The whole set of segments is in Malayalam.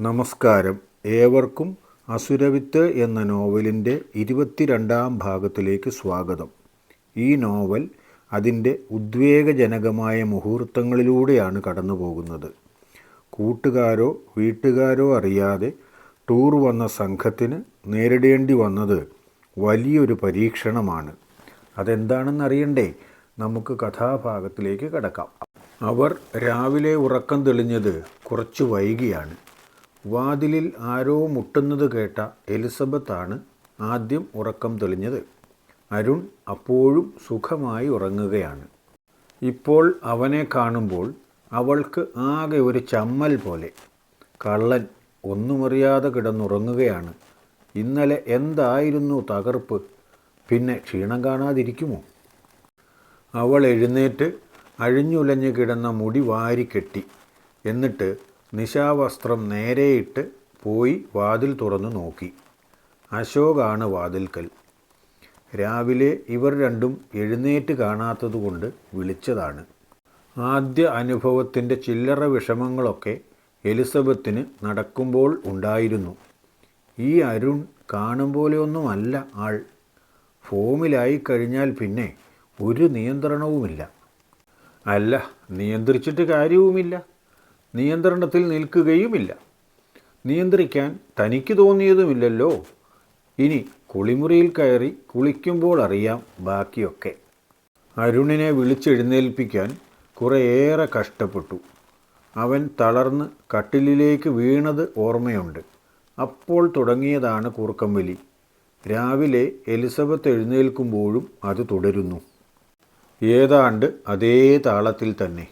നമസ്കാരം. ഏവർക്കും അസുരവിത്ത് എന്ന നോവലിന്റെ ഇരുപത്തിരണ്ടാം ഭാഗത്തിലേക്ക് സ്വാഗതം. ഈ നോവൽ അതിന്റെ ഉദ്വേഗജനകമായ മുഹൂർത്തങ്ങളിലൂടെയാണ് കടന്നു പോകുന്നത് കൂട്ടുകാരോ വീട്ടുകാരോ അറിയാതെ ടൂർ വന്ന സംഘത്തിന് നേരിടേണ്ടി വന്നത് വലിയൊരു പരീക്ഷണമാണ്. അതെന്താണെന്നറിയണ്ടേ നമുക്ക് കഥാഭാഗത്തിലേക്ക് കടക്കാം. അവർ രാവിലെ ഉറക്കം തെളിഞ്ഞത് കുറച്ച് വൈകിയാണ്. വാതിലിൽ ആരോ മുട്ടുന്നത് കേട്ട എലിസബത്താണ് ആദ്യം ഉറക്കം തെളിഞ്ഞത്. അരുൺ അപ്പോഴും സുഖമായി ഉറങ്ങുകയാണ്. ഇപ്പോൾ അവനെ കാണുമ്പോൾ അവൾക്ക് ആകെ ഒരു ചമ്മൽ പോലെ. കള്ളൻ ഒന്നുമറിയാതെ കിടന്നുറങ്ങുകയാണ്. ഇന്നലെ എന്തായിരുന്നു തകർപ്പ്? പിന്നെ ക്ഷീണം കാണാതിരിക്കുമോ? അവൾ എഴുന്നേറ്റ് അഴിഞ്ഞുലഞ്ഞു കിടന്ന മുടി വാരിക്കെട്ടി എന്നിട്ട് നിശാവസ്ത്രം നേരെയിട്ട് പോയി വാതിൽ തുറന്നു നോക്കി. അശോകാണ് വാതിൽക്കൽ. രാവിലെ ഇവർ രണ്ടും എഴുന്നേറ്റ് കാണാത്തതുകൊണ്ട് വിളിച്ചതാണ്. ആദ്യ അനുഭവത്തിന്റെ ചില്ലറ വിഷമങ്ങളൊക്കെ എലിസബത്തിന് നടക്കുമ്പോൾ ഉണ്ടായിരുന്നു. ഈ അരുൺ കാണും പോലെയൊന്നുമല്ല ആൾ. ഫോമിലായി കഴിഞ്ഞാൽ പിന്നെ ഒരു നിയന്ത്രണവുമില്ല. അല്ല നിയന്ത്രിച്ചിട്ട് കാര്യവുമില്ല. നിയന്ത്രണത്തിൽ നിൽക്കുകയുമില്ല. നിയന്ത്രിക്കാൻ തനിക്ക് തോന്നിയതുമില്ലല്ലോ. ഇനി കുളിമുറിയിൽ കയറി കുളിക്കുമ്പോൾ അറിയാം ബാക്കിയൊക്കെ. അരുണിനെ വിളിച്ചെഴുന്നേൽപ്പിക്കാൻ കുറേയേറെ കഷ്ടപ്പെട്ടു. അവൻ തളർന്ന് കട്ടിലിലേക്ക് വീണത് ഓർമ്മയുണ്ട്. അപ്പോൾ തുടങ്ങിയതാണ് കൂർക്കമ്പലി. രാവിലെ എലിസബത്ത് എഴുന്നേൽക്കുമ്പോഴും അത് തുടരുന്നു. ഏതാണ്ട് അതേ താളത്തിൽ തന്നെ.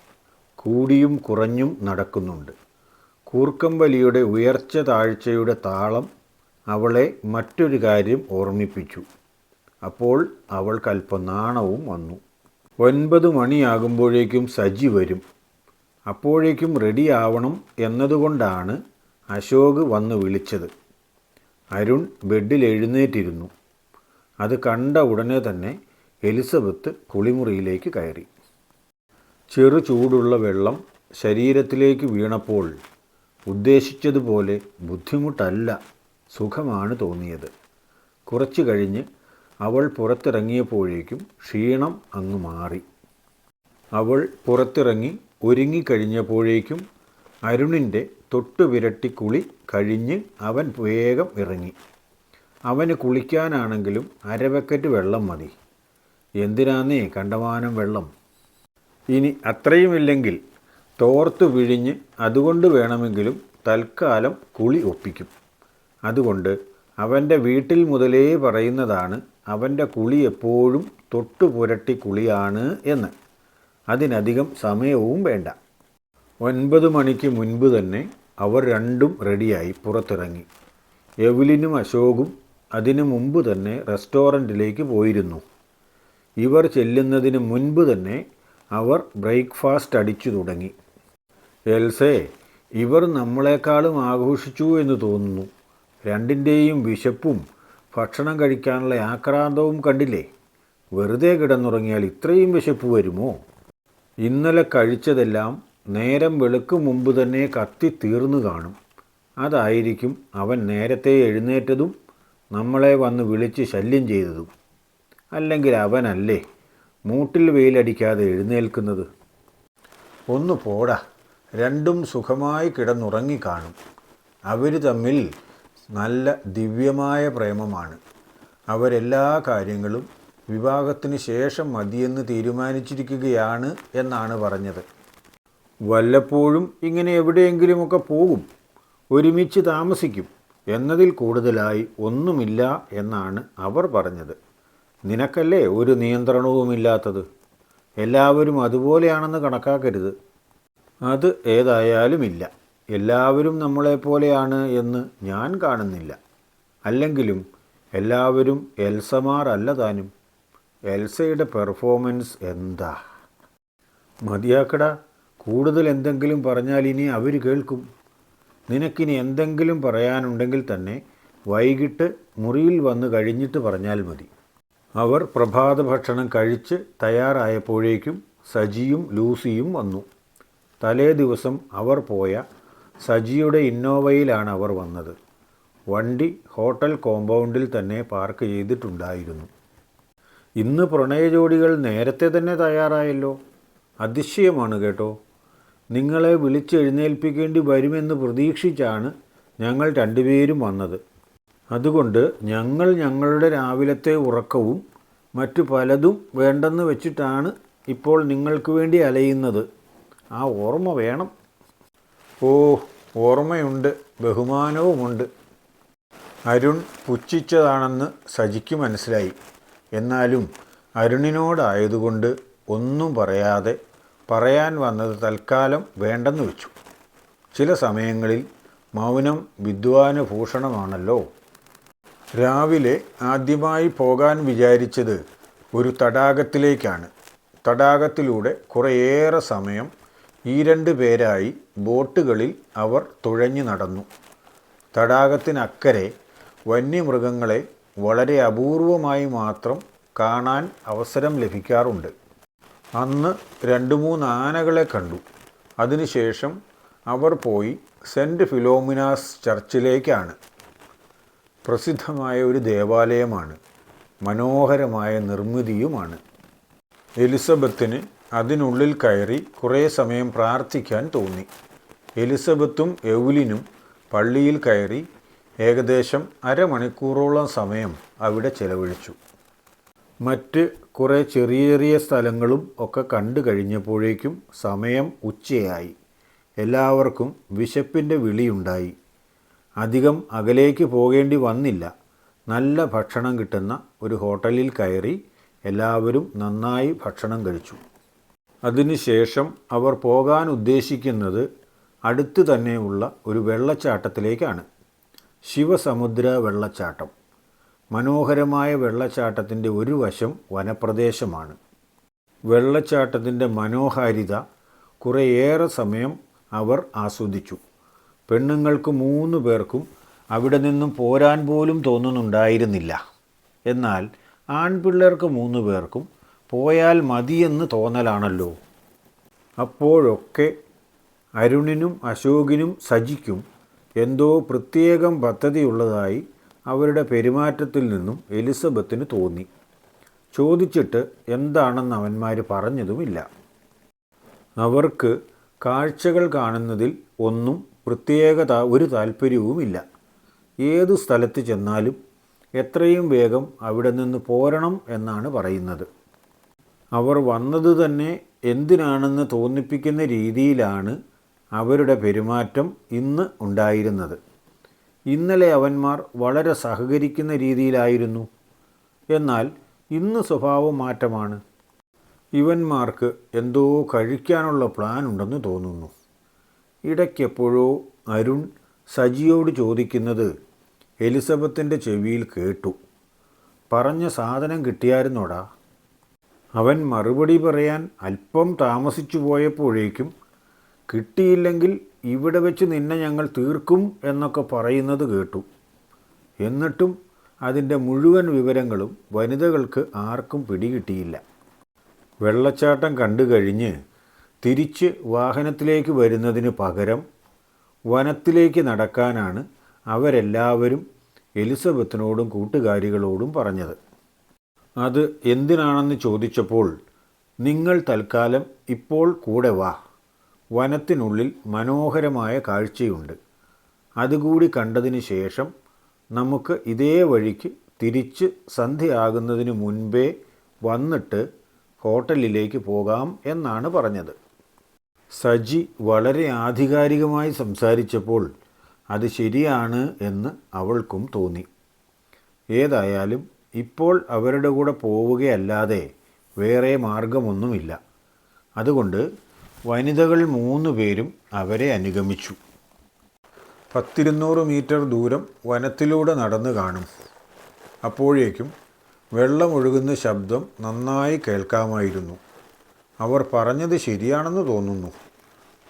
കൂടിയും കുറഞ്ഞും നടക്കുന്നുണ്ട്. കൂർക്കമ്പലിയുടെ ഉയർച്ച താഴ്ചയുടെ താളം അവളെ മറ്റൊരു കാര്യം ഓർമ്മിപ്പിച്ചു. അപ്പോൾ അവൾക്കല്പം നാണവും വന്നു. ഒൻപത് മണിയാകുമ്പോഴേക്കും സജി വരും. അപ്പോഴേക്കും റെഡിയാവണം എന്നതുകൊണ്ടാണ് അശോക് വന്ന് വിളിച്ചത്. അരുൺ ബെഡിൽ എഴുന്നേറ്റിരുന്നു. അത് കണ്ട ഉടനെ തന്നെ എലിസബത്ത് കുളിമുറിയിലേക്ക് കയറി. ചെറു ചൂടുള്ള വെള്ളം ശരീരത്തിലേക്ക് വീണപ്പോൾ ഉദ്ദേശിച്ചതുപോലെ ബുദ്ധിമുട്ടല്ല സുഖമാണ് തോന്നിയത്. കുറച്ചു കഴിഞ്ഞ് അവൾ പുറത്തിറങ്ങിയപ്പോഴേക്കും ക്ഷീണം അങ്ങ് മാറി. അവൾ പുറത്തിറങ്ങി ഒരുങ്ങിക്കഴിഞ്ഞപ്പോഴേക്കും അരുണിന്റെ തൊട്ടുവിരട്ടി കുളി കഴിഞ്ഞ് അവൻ വേഗം ഇറങ്ങി. അവന് കുളിക്കാനാണെങ്കിലും അരവക്കറ്റ് വെള്ളം മതി. എന്തിനാന്നേ കണ്ടമാനം വെള്ളം? ഇനി അത്രയുമില്ലെങ്കിൽ തോർത്തു പിഴിഞ്ഞ് അതുകൊണ്ട് വേണമെങ്കിലും തൽക്കാലം കുളി ഒപ്പിക്കും. അതുകൊണ്ട് അവന്റെ വീട്ടിൽ മുതലേ പറയുന്നതാണ് അവന്റെ കുളി എപ്പോഴും തൊട്ടു പുരട്ടി കുളിയാണ് എന്ന്. അതിനധികം സമയവും വേണ്ട. ഒൻപത് മണിക്ക് മുൻപ് തന്നെ അവർ രണ്ടും റെഡിയായി പുറത്തിറങ്ങി. എവിലിനും അശോകും അതിനു മുമ്പ് തന്നെ റെസ്റ്റോറന്റിലേക്ക് പോയിരുന്നു. ഇവർ ചെല്ലുന്നതിന് മുൻപ് തന്നെ അവർ ബ്രേക്ക്ഫാസ്റ്റ് അടിച്ചു തുടങ്ങി. എൽസേ ഇവർ നമ്മളെക്കാളും ആഘോഷിച്ചു എന്ന് തോന്നുന്നു. രണ്ടിന്റെയും വിശപ്പും ഭക്ഷണം കഴിക്കാനുള്ള ആക്രാന്തവും കണ്ടില്ലേ? വെറുതെ കിടന്നുറങ്ങിയാൽ ഇത്രയും വിശപ്പ് വരുമോ? ഇന്നലെ കഴിച്ചതെല്ലാം നേരം വെളുക്കും മുമ്പ് തന്നെ കത്തി തീർന്നു കാണും. അതായിരിക്കും അവൻ നേരത്തെ എഴുന്നേറ്റതും നമ്മളെ വന്ന് വിളിച്ച് ശല്യം ചെയ്തതും. അല്ലെങ്കിൽ അവനല്ലേ? മൂട്ടിൽ വെയിലടിക്കാതെ എഴുന്നേൽക്കുന്നത്. ഒന്ന് പോടാ. രണ്ടും സുഖമായി കിടന്നുറങ്ങിക്കാണും അവർ തമ്മിൽ നല്ല ദിവ്യമായ പ്രേമമാണ്. അവരെല്ലാ കാര്യങ്ങളും വിവാഹത്തിന് ശേഷം മതിയെന്ന് തീരുമാനിച്ചിരിക്കുകയാണ് എന്നാണ് പറഞ്ഞത്. വല്ലപ്പോഴും ഇങ്ങനെ എവിടെയെങ്കിലുമൊക്കെ പോകും. ഒരുമിച്ച് താമസിക്കും. എന്നതിൽ കൂടുതലായി ഒന്നുമില്ല എന്നാണ് അവർ പറഞ്ഞത്. നിനക്കല്ലേ ഒരു നിയന്ത്രണവുമില്ലാത്തത്? എല്ലാവരും അതുപോലെയാണെന്ന് കണക്കാക്കരുത്. അത് ഏതായാലും ഇല്ല എല്ലാവരും നമ്മളെപ്പോലെയാണ് എന്ന് ഞാൻ കാണുന്നില്ല. അല്ലെങ്കിലും എല്ലാവരും എൽസമാർ അല്ല താനും. എൽസയുടെ പെർഫോമൻസ് എന്താ? മതിയാക്കട. കൂടുതൽ എന്തെങ്കിലും പറഞ്ഞാൽ ഇനി അവർ കേൾക്കും. നിനക്കിനി എന്തെങ്കിലും പറയാനുണ്ടെങ്കിൽ തന്നെ വൈകിട്ട് മുറിയിൽ വന്ന് കഴിഞ്ഞിട്ട് പറഞ്ഞാൽ മതി. അവർ പ്രഭാതഭക്ഷണം കഴിച്ച് തയ്യാറായപ്പോഴേക്കും സജിയും ലൂസിയും വന്നു. തലേ ദിവസം അവർ പോയ സജിയുടെ ഇന്നോവയിലാണ് അവർ വന്നത്. വണ്ടി ഹോട്ടൽ കോമ്പൗണ്ടിൽ തന്നെ പാർക്ക് ചെയ്തിട്ടുണ്ടായിരുന്നു. ഇന്ന് പ്രണയ ജോഡികൾ നേരത്തെ തന്നെ തയ്യാറായല്ലോ. അതിശയമാണ് കേട്ടോ. നിങ്ങളെ വിളിച്ചെഴുന്നേൽപ്പിക്കേണ്ടി വരുമെന്ന് പ്രതീക്ഷിച്ചാണ് ഞങ്ങൾ രണ്ടുപേരും വന്നത്. അതുകൊണ്ട് ഞങ്ങൾ ഞങ്ങളുടെ രാവിലത്തെ ഉറക്കവും മറ്റു പലതും വേണ്ടെന്ന് വെച്ചിട്ടാണ് ഇപ്പോൾ നിങ്ങൾക്ക് വേണ്ടി അലയുന്നത്. ആ ഓർമ്മ വേണം. ഓ ഓർമ്മയുണ്ട്. ബഹുമാനവുമുണ്ട്. അരുൺ പുച്ഛിച്ചതാണെന്ന് സജിക്ക് മനസ്സിലായി. എന്നാലും അരുണിനോടായതുകൊണ്ട് ഒന്നും പറയാതെ പറയാൻ വന്നത് തൽക്കാലം വേണ്ടെന്ന് വെച്ചു. ചില സമയങ്ങളിൽ മൗനം വിദ്വാനുഭൂഷണമാണല്ലോ രാവിലെ ആദ്യമായി പോകാൻ വിചാരിച്ചത് ഒരു തടാകത്തിലേക്കാണ്. തടാകത്തിലൂടെ കുറേയേറെ സമയം ഈ രണ്ട് പേരായി ബോട്ടുകളിൽ അവർ തുഴഞ്ഞു നടന്നു. തടാകത്തിനക്കരെ വന്യമൃഗങ്ങളെ വളരെ അപൂർവമായി മാത്രം കാണാൻ അവസരം ലഭിക്കാറുണ്ട്. അന്ന് രണ്ട് മൂന്ന് ആനകളെ കണ്ടു. അതിനുശേഷം അവർ പോയി സെന്റ് ഫിലോമിനാസ് ചർച്ചിലേക്കാണ്. പ്രസിദ്ധമായ ഒരു ദേവാലയമാണ്. മനോഹരമായ നിർമ്മിതിയുമാണ്. എലിസബത്തിന് അതിനുള്ളിൽ കയറി കുറേ സമയം പ്രാർത്ഥിക്കാൻ തോന്നി. എലിസബത്തും എവുലിനും പള്ളിയിൽ കയറി ഏകദേശം അരമണിക്കൂറോളം സമയം അവിടെ ചെലവഴിച്ചു. മറ്റ് കുറേ ചെറിയ ചെറിയ സ്ഥലങ്ങളും ഒക്കെ കണ്ടു കഴിഞ്ഞപ്പോഴേക്കും സമയം ഉച്ചയായി. എല്ലാവർക്കും വിശപ്പിന്റെ വിളിയുണ്ടായി. അധികം അകലേക്ക് പോകേണ്ടി വന്നില്ല. നല്ല ഭക്ഷണം കിട്ടുന്ന ഒരു ഹോട്ടലിൽ കയറി എല്ലാവരും നന്നായി ഭക്ഷണം കഴിച്ചു. അതിനുശേഷം അവർ പോകാൻ ഉദ്ദേശിക്കുന്നത് അടുത്തു തന്നെയുള്ള ഒരു വെള്ളച്ചാട്ടത്തിലേക്കാണ്. ശിവസമുദ്ര വെള്ളച്ചാട്ടം. മനോഹരമായ വെള്ളച്ചാട്ടത്തിന്റെ ഒരു വശം വനപ്രദേശമാണ്. വെള്ളച്ചാട്ടത്തിന്റെ മനോഹാരിത കുറേയേറെ സമയം അവർ ആസ്വദിച്ചു. പെണ്ണുങ്ങൾക്ക് മൂന്ന് പേർക്കും അവിടെ നിന്നും പോരാൻ പോലും തോന്നുന്നുണ്ടായിരുന്നില്ല. എന്നാൽ ആൺപിള്ളേർക്ക് മൂന്ന് പേർക്കും പോയാൽ മതിയെന്ന് തോന്നലാണല്ലോ. അപ്പോഴൊക്കെ അരുണിനും അശോകിനും സജിക്കും എന്തോ പ്രത്യേകം പദ്ധതിയുള്ളതായി അവരുടെ പെരുമാറ്റത്തിൽ നിന്നും എലിസബത്തിന് തോന്നി. ചോദിച്ചിട്ട് എന്താണെന്ന് അവന്മാർ പറഞ്ഞതുമില്ല. അവർക്ക് കാഴ്ചകൾ കാണുന്നതിൽ ഒന്നും പ്രത്യേക ഒരു താല്പര്യവുമില്ല. ഏതു സ്ഥലത്ത് ചെന്നാലും എത്രയും വേഗം അവിടെ നിന്ന് പോരണം എന്നാണ് പറയുന്നത്. അവർ വന്നത് തന്നെ എന്തിനാണെന്ന് തോന്നിപ്പിക്കുന്ന രീതിയിലാണ് അവരുടെ പെരുമാറ്റം ഇന്ന് ഉണ്ടായിരുന്നത്. ഇന്നലെ അവന്മാർ വളരെ സഹകരിക്കുന്ന രീതിയിലായിരുന്നു. എന്നാൽ ഇന്ന് സ്വഭാവം മാറ്റമാണ്. ഇവന്മാർക്ക് എന്തോ കഴിക്കാനുള്ള പ്ലാൻ ഉണ്ടെന്ന് തോന്നുന്നു. ഇടയ്ക്കെപ്പോഴോ അരുൺ സജിയോട് ചോദിക്കുന്നത് എലിസബത്തിന്റെ ചെവിയിൽ കേട്ടു. പറഞ്ഞ സാധനം കിട്ടിയായിരുന്നോടാ? അവൻ മറുപടി പറയാൻ അല്പം താമസിച്ചു പോയപ്പോഴേക്കും കിട്ടിയില്ലെങ്കിൽ ഇവിടെ വെച്ച് നിന്നെ ഞങ്ങൾ തീർക്കും എന്നൊക്കെ പറയുന്നത് കേട്ടു. എന്നിട്ടും അതിന്റെ മുഴുവൻ വിവരങ്ങളും വനിതകൾക്ക് ആർക്കും പിടികിട്ടിയില്ല. വെള്ളച്ചാട്ടം കണ്ടു കഴിഞ്ഞ് തിരിച്ച് വാഹനത്തിലേക്ക് വരുന്നതിന് പകരം വനത്തിലേക്ക് നടക്കാനാണ് അവരെല്ലാവരും എലിസബത്തിനോടും കൂട്ടുകാരികളോടും പറഞ്ഞത്. അത് എന്തിനാണെന്ന് ചോദിച്ചപ്പോൾ നിങ്ങൾ തൽക്കാലം ഇപ്പോൾ കൂടെ വാ. വനത്തിനുള്ളിൽ മനോഹരമായ കാഴ്ചയുണ്ട്. അതുകൂടി കണ്ടതിന് ശേഷം നമുക്ക് ഇതേ വഴിക്ക് തിരിച്ച് സന്ധ്യയാകുന്നതിന് മുൻപേ വന്നിട്ട് ഹോട്ടലിലേക്ക് പോകാം എന്നാണ് പറഞ്ഞത്. സജി വളരെ ആധികാരികമായി സംസാരിച്ചപ്പോൾ അത് ശരിയാണ് എന്ന് അവൾക്കും തോന്നി. ഏതായാലും ഇപ്പോൾ അവരുടെ കൂടെ പോവുകയല്ലാതെ വേറെ മാർഗമൊന്നുമില്ല. അതുകൊണ്ട് വനിതകൾ മൂന്ന് പേരും അവരെ അനുഗമിച്ചു. പത്തിരുന്നൂറ് മീറ്റർ ദൂരം വനത്തിലൂടെ നടന്നു കാണും. അപ്പോഴേക്കും വെള്ളമൊഴുകുന്ന ശബ്ദം നന്നായി കേൾക്കാമായിരുന്നു. അവർ പറഞ്ഞത് ശരിയാണെന്ന് തോന്നുന്നു.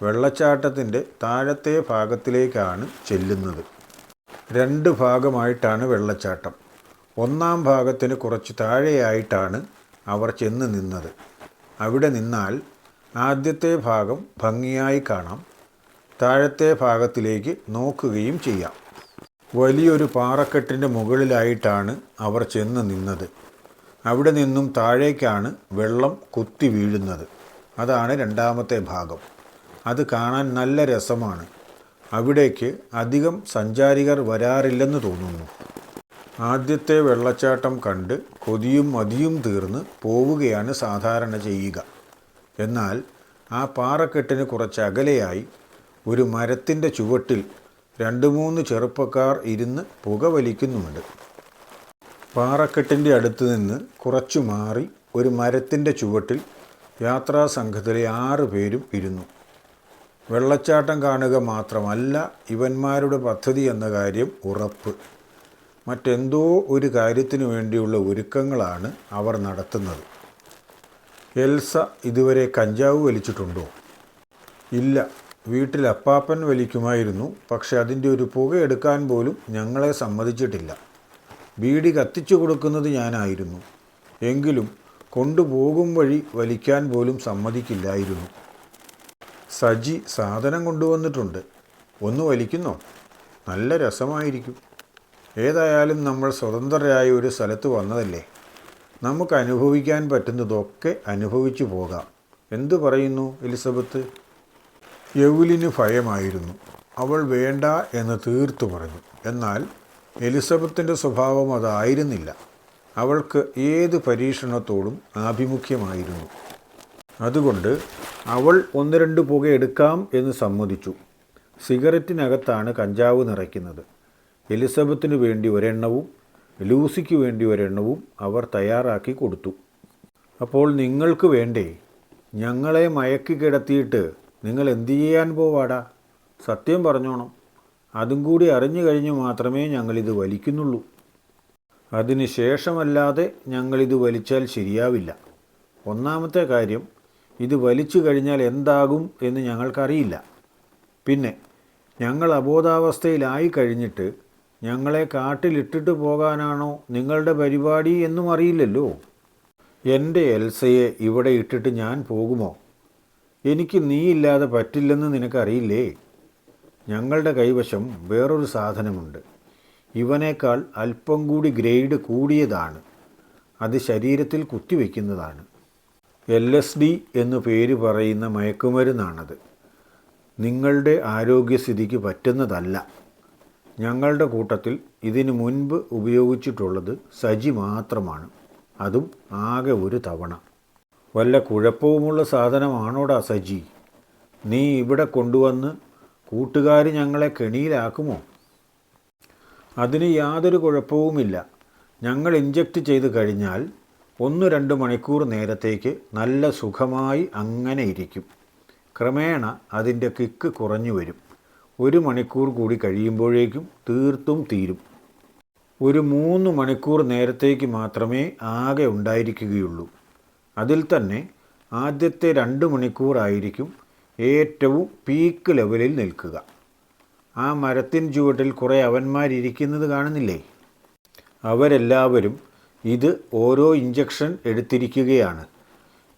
വെള്ളച്ചാട്ടത്തിന്റെ താഴത്തെ ഭാഗത്തിലേക്കാണ് ചെല്ലുന്നത്. രണ്ട് ഭാഗമായിട്ടാണ് വെള്ളച്ചാട്ടം. ഒന്നാം ഭാഗത്തിന് കുറച്ച് താഴെയായിട്ടാണ് അവർ ചെന്ന് നിന്നത്. അവിടെ നിന്നാൽ ആദ്യത്തെ ഭാഗം ഭംഗിയായി കാണാം. താഴത്തെ ഭാഗത്തിലേക്ക് നോക്കുകയും ചെയ്യാം. വലിയൊരു പാറക്കെട്ടിന്റെ മുകളിലായിട്ടാണ് അവർ ചെന്ന് നിന്നത്. അവിടെ നിന്നും താഴേക്കാണ് വെള്ളം കുത്തി വീഴുന്നത്. അതാണ് രണ്ടാമത്തെ ഭാഗം. അത് കാണാൻ നല്ല രസമാണ്. അവിടേക്ക് അധികം സഞ്ചാരികർ വരാറില്ലെന്ന് തോന്നുന്നു. ആദ്യത്തെ വെള്ളച്ചാട്ടം കണ്ട് കൊതിയും മതിയും തീർന്ന് പോവുകയാണ് സാധാരണ ചെയ്യുക. എന്നാൽ ആ പാറക്കെട്ടിന് കുറച്ച് അകലെയായി ഒരു മരത്തിന്റെ ചുവട്ടിൽ രണ്ട് മൂന്ന് ചെറുപ്പക്കാർ ഇരുന്ന് പുകവലിക്കുന്നുണ്ട് പാറക്കെട്ടിന്റെ അടുത്ത് നിന്ന് കുറച്ചു മാറി ഒരു മരത്തിന്റെ ചുവട്ടിൽ യാത്രാ സംഘത്തിലെ ആറ് പേരും ഇരുന്നു. വെള്ളച്ചാട്ടം കാണുക മാത്രമല്ല ഇവന്മാരുടെ പദ്ധതി എന്ന കാര്യം ഉറപ്പ്. മറ്റെന്തോ ഒരു കാര്യത്തിനു വേണ്ടിയുള്ള ഒരുക്കങ്ങളാണ് അവർ നടത്തുന്നത്. എൽസ ഇതുവരെ കഞ്ചാവ് വലിച്ചിട്ടുണ്ടോ? ഇല്ല. വീട്ടിൽ അപ്പാപ്പൻ വലിക്കുമായിരുന്നു. പക്ഷെ അതിന്റെ ഒരു പുക എടുക്കാൻ പോലും ഞങ്ങളെ സമ്മതിച്ചിട്ടില്ല. ബീഡി കത്തിച്ചു കൊടുക്കുന്നത് ഞാനായിരുന്നു. എങ്കിലും കൊണ്ടുപോകും വഴി വലിക്കാൻ പോലും സമ്മതിക്കില്ലായിരുന്നു. സജി സാധനം കൊണ്ടുവന്നിട്ടുണ്ട്. ഒന്ന് വലിക്കുന്നോ? നല്ല രസമായിരിക്കും. ഏതായാലും നമ്മൾ സ്വതന്ത്രരായ ഒരു സ്ഥലത്ത് വന്നതല്ലേ? നമുക്ക് അനുഭവിക്കാൻ പറ്റുന്നതൊക്കെ അനുഭവിച്ചു പോകാം. എന്തു പറയുന്നു എലിസബത്ത്? യൗലിന് ഭയമായിരുന്നു. അവൾ വേണ്ട എന്ന് തീർത്തു പറഞ്ഞു. എന്നാൽ എലിസബത്തിന്റെ സ്വഭാവം അതായിരുന്നില്ല. അവൾക്ക് ഏത് പരീക്ഷണത്തോടും ആഭിമുഖ്യമായിരുന്നു. അതുകൊണ്ട് അവൾ ഒന്ന് രണ്ട് പുക എടുക്കാം എന്ന് സമ്മതിച്ചു. സിഗരറ്റിനകത്താണ് കഞ്ചാവ് നിറയ്ക്കുന്നത്. എലിസബത്തിന് വേണ്ടി ഒരെണ്ണവും ലൂസിക്ക് വേണ്ടി ഒരെണ്ണവും അവർ തയ്യാറാക്കി കൊടുത്തു. അപ്പോൾ നിങ്ങൾക്ക് വേണ്ടേ? ഞങ്ങളെ മയക്കി കിടത്തിയിട്ട് നിങ്ങൾ എന്തു ചെയ്യാൻ പോവാടാ? സത്യം പറഞ്ഞോണം. അതും കൂടി അറിഞ്ഞു കഴിഞ്ഞു മാത്രമേ ഞങ്ങളിത് വലിക്കുന്നുള്ളൂ. അതിന് ശേഷമല്ലാതെ ഞങ്ങളിത് വലിച്ചാൽ ശരിയാവില്ല. ഒന്നാമത്തെ കാര്യം ഇത് വലിച്ചു കഴിഞ്ഞാൽ എന്താകും എന്ന് ഞങ്ങൾക്കറിയില്ല. പിന്നെ ഞങ്ങൾ അബോധാവസ്ഥയിലായി കഴിഞ്ഞിട്ട് ഞങ്ങളെ കാട്ടിലിട്ടിട്ട് പോകാനാണോ നിങ്ങളുടെ പരിപാടി എന്നും അറിയില്ലല്ലോ. എന്റെ എൽസയെ ഇവിടെ ഇട്ടിട്ട് ഞാൻ പോകുമോ? എനിക്ക് നീയില്ലാതെ പറ്റില്ലെന്ന് നിനക്കറിയില്ലേ? ഞങ്ങളുടെ കൈവശം വേറൊരു സാധനമുണ്ട്. ഇവനേക്കാൾ അല്പം കൂടി ഗ്രേഡ് കൂടിയതാണ്. അത് ശരീരത്തിൽ കുത്തിവെക്കുന്നതാണ്. എൽ എസ് ഡി എന്നു പേര് പറയുന്ന മയക്കുമരുന്നാണത്. നിങ്ങളുടെ ആരോഗ്യസ്ഥിതിക്ക് പറ്റുന്നതല്ല. ഞങ്ങളുടെ കൂട്ടത്തിൽ ഇതിനു മുൻപ് ഉപയോഗിച്ചിട്ടുള്ളത് സജി മാത്രമാണ്. അതും ആകെ ഒരു തവണ. വല്ല കുഴപ്പവുമുള്ള സാധനമാണോടാ സജി? നീ ഇവിടെ കൊണ്ടുവന്ന് കൂട്ടുകാർ ഞങ്ങളെ കെണിയിലാക്കുമോ? അതിന് യാതൊരു കുഴപ്പവുമില്ല. ഞങ്ങൾ ഇഞ്ചക്ട് ചെയ്ത് കഴിഞ്ഞാൽ ഒന്ന് രണ്ട് മണിക്കൂർ നേരത്തേക്ക് നല്ല സുഖമായി അങ്ങനെ ഇരിക്കും. ക്രമേണ അതിന്റെ കിക്ക് കുറഞ്ഞു വരും. ഒരു മണിക്കൂർ കൂടി കഴിയുമ്പോഴേക്കും തീർത്തും തീരും. ഒരു മൂന്ന് മണിക്കൂർ നേരത്തേക്ക് മാത്രമേ ആകെ ഉണ്ടായിരിക്കുകയുള്ളൂ. അതിൽ തന്നെ ആദ്യത്തെ രണ്ട് മണിക്കൂറായിരിക്കും ഏറ്റവും പീക്ക് ലെവലിൽ നിൽക്കുക. ആ മരത്തിൻ ചുവട്ടിൽ കുറേ അവന്മാരിരിക്കുന്നത് കാണുന്നില്ലേ? അവരെല്ലാവരും ഇത് ഓരോ ഇഞ്ചക്ഷൻ എടുത്തിരിക്കുകയാണ്.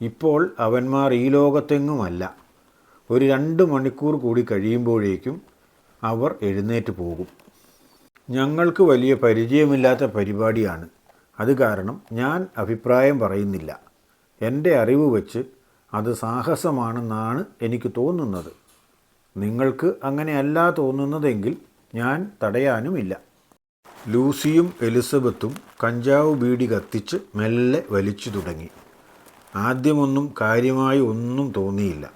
ഇപ്പോൾ അവന്മാർ ഈ ലോകത്തെങ്ങുമല്ല. ഒരു രണ്ട് മണിക്കൂർ കൂടി കഴിയുമ്പോഴേക്കും അവർ എഴുന്നേറ്റ് പോകും. ഞങ്ങൾക്ക് വലിയ പരിചയമില്ലാത്ത പരിപാടിയാണ്. അത് കാരണം ഞാൻ അഭിപ്രായം പറയുന്നില്ല. എന്റെ അറിവ് വെച്ച് അത് സാഹസമാണെന്നാണ് എനിക്ക് തോന്നുന്നത്. നിങ്ങൾക്ക് അങ്ങനെയല്ല തോന്നുന്നതെങ്കിൽ ഞാൻ തടയാനുമില്ല. ലൂസിയും എലിസബത്തും കഞ്ചാവ് ബീഡി കത്തിച്ച് മെല്ലെ വലിച്ചു തുടങ്ങി. ആദ്യമൊന്നും കാര്യമായി ഒന്നും തോന്നിയില്ല.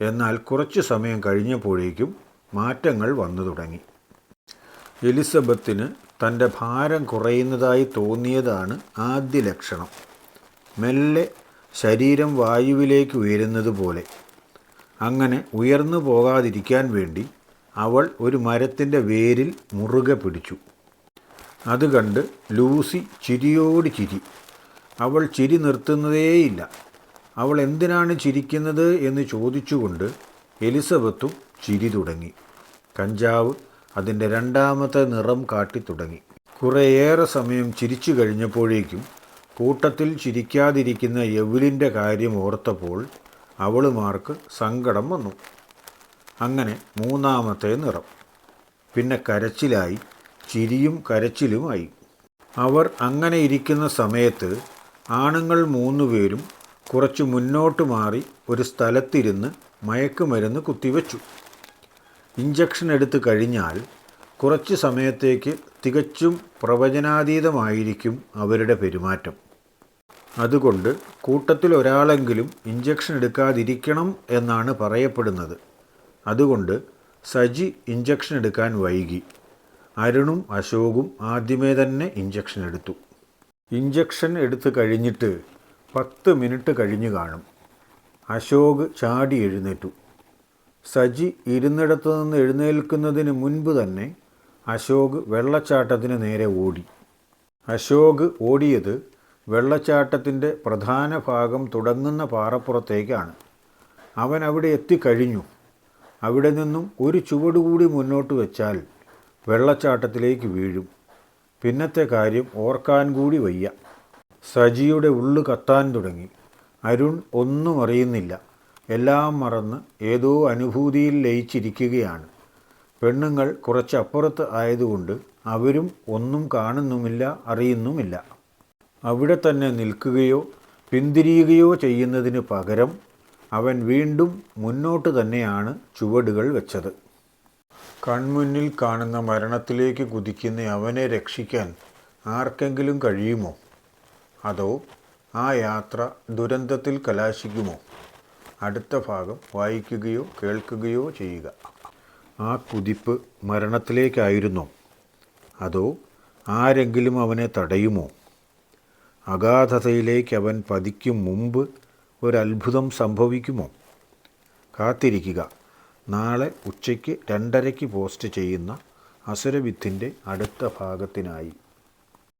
എന്നാൽ കുറച്ച് സമയം കഴിഞ്ഞപ്പോഴേക്കും മാറ്റങ്ങൾ വന്നു തുടങ്ങി. എലിസബത്തിന് തന്റെ ഭാരം കുറയുന്നതായി തോന്നിയതാണ് ആദ്യ ലക്ഷണം. മെല്ലെ ശരീരം വായുവിലേക്ക് ഉയരുന്നത് പോലെ. അങ്ങനെ ഉയർന്നു പോകാതിരിക്കാൻ വേണ്ടി അവൾ ഒരു മരത്തിന്റെ വേരിൽ മുറുകെ പിടിച്ചു. അത് കണ്ട് ലൂസി ചിരിയോട് ചിരി. അവൾ ചിരി നിർത്തുന്നതേയില്ല. അവൾ എന്തിനാണ് ചിരിക്കുന്നത് എന്ന് ചോദിച്ചുകൊണ്ട് എലിസബത്തും ചിരി തുടങ്ങി. കഞ്ചാവ് അതിന്റെ രണ്ടാമത്തെ നിറം കാട്ടി തുടങ്ങി കുറേയേറെ സമയം ചിരിച്ചു കഴിഞ്ഞപ്പോഴേക്കും കൂട്ടത്തിൽ ചിരിക്കാതിരിക്കുന്ന യവിലിന്റെ കാര്യം ഓർത്തപ്പോൾ അവളുമാർക്ക് സങ്കടം വന്നു. അങ്ങനെ മൂന്നാമത്തെ നിറം. പിന്നെ കരച്ചിലായി ചിരിയും കരച്ചിലുമായി. അവർ അങ്ങനെ ഇരിക്കുന്ന സമയത്ത് ആണുങ്ങൾ മൂന്നുപേരും കുറച്ച് മുന്നോട്ട് മാറി ഒരു സ്ഥലത്തിരുന്ന് മയക്കുമരുന്ന് കുത്തിവെച്ചു. ഇഞ്ചക്ഷൻ എടുത്തു കഴിഞ്ഞാൽ കുറച്ച് സമയത്തേക്ക് തികച്ചും പ്രവചനാതീതമായിരിക്കും അവരുടെ പെരുമാറ്റം. അതുകൊണ്ട് കൂട്ടത്തിൽ ഒരാളെങ്കിലും ഇഞ്ചക്ഷൻ എടുക്കാതിരിക്കണം എന്നാണ് പറയപ്പെടുന്നത്. അതുകൊണ്ട് സജി ഇഞ്ചക്ഷൻ എടുക്കാൻ വൈകി. അരുണും അശോകും ആദ്യമേ തന്നെ ഇഞ്ചക്ഷൻ എടുത്തു. ഇഞ്ചക്ഷൻ എടുത്തു കഴിഞ്ഞിട്ട് പത്ത് മിനിറ്റ് കഴിഞ്ഞു കാണും. അശോക് ചാടി എഴുന്നേറ്റു. സജി ഇരുന്നിടത്തു നിന്ന് എഴുന്നേൽക്കുന്നതിന് മുൻപ് തന്നെ അശോക് വെള്ളച്ചാട്ടത്തിന് നേരെ ഓടി. അശോക് ഓടിയത് വെള്ളച്ചാട്ടത്തിന്റെ പ്രധാന ഭാഗം തുടങ്ങുന്ന പാറപ്പുറത്തേക്കാണ്. അവൻ അവിടെ എത്തിക്കഴിഞ്ഞു. അവിടെ നിന്നും ഒരു ചുവടുകൂടി മുന്നോട്ട് വെച്ചാൽ വെള്ളച്ചാട്ടത്തിലേക്ക് വീഴും. പിന്നത്തെ കാര്യം ഓർക്കാൻ കൂടി വയ്യ. സജിയുടെ ഉള്ളു കത്താൻ തുടങ്ങി. അരുൺ ഒന്നും അറിയുന്നില്ല. എല്ലാം മറന്ന് ഏതോ അനുഭൂതിയിൽ ലയിച്ചിരിക്കുകയാണ്. പെണ്ണുങ്ങൾ കുറച്ചപ്പുറത്ത് ആയതുകൊണ്ട് അവരും ഒന്നും കാണുന്നുമില്ല അറിയുന്നുമില്ല. അവിടെ തന്നെ നിൽക്കുകയോ പിന്തിരിയുകയോ ചെയ്യുന്നതിന് പകരം അവൻ വീണ്ടും മുന്നോട്ട് തന്നെയാണ് ചുവടുകൾ വെച്ചത്. കൺമുന്നിൽ കാണുന്ന മരണത്തിലേക്ക് കുതിക്കുന്ന അവനെ രക്ഷിക്കാൻ ആർക്കെങ്കിലും കഴിയുമോ? അതോ ആ യാത്ര ദുരന്തത്തിൽ കലാശിക്കുമോ? അടുത്ത ഭാഗം വായിക്കുകയോ കേൾക്കുകയോ ചെയ്യുക. ആ കുതിപ്പ് മരണത്തിലേക്കായിരുന്നോ? അതോ ആരെങ്കിലും അവനെ തടയുമോ? അഗാധതയിലേക്ക് അവൻ പതിക്കും മുമ്പ് ഒരത്ഭുതം സംഭവിക്കുമോ? കാത്തിരിക്കുക. നാളെ ഉച്ചയ്ക്ക് രണ്ടരയ്ക്ക് പോസ്റ്റ് ചെയ്യുന്ന അസുരവിത്തിന്റെ അടുത്ത ഭാഗത്തിനായി.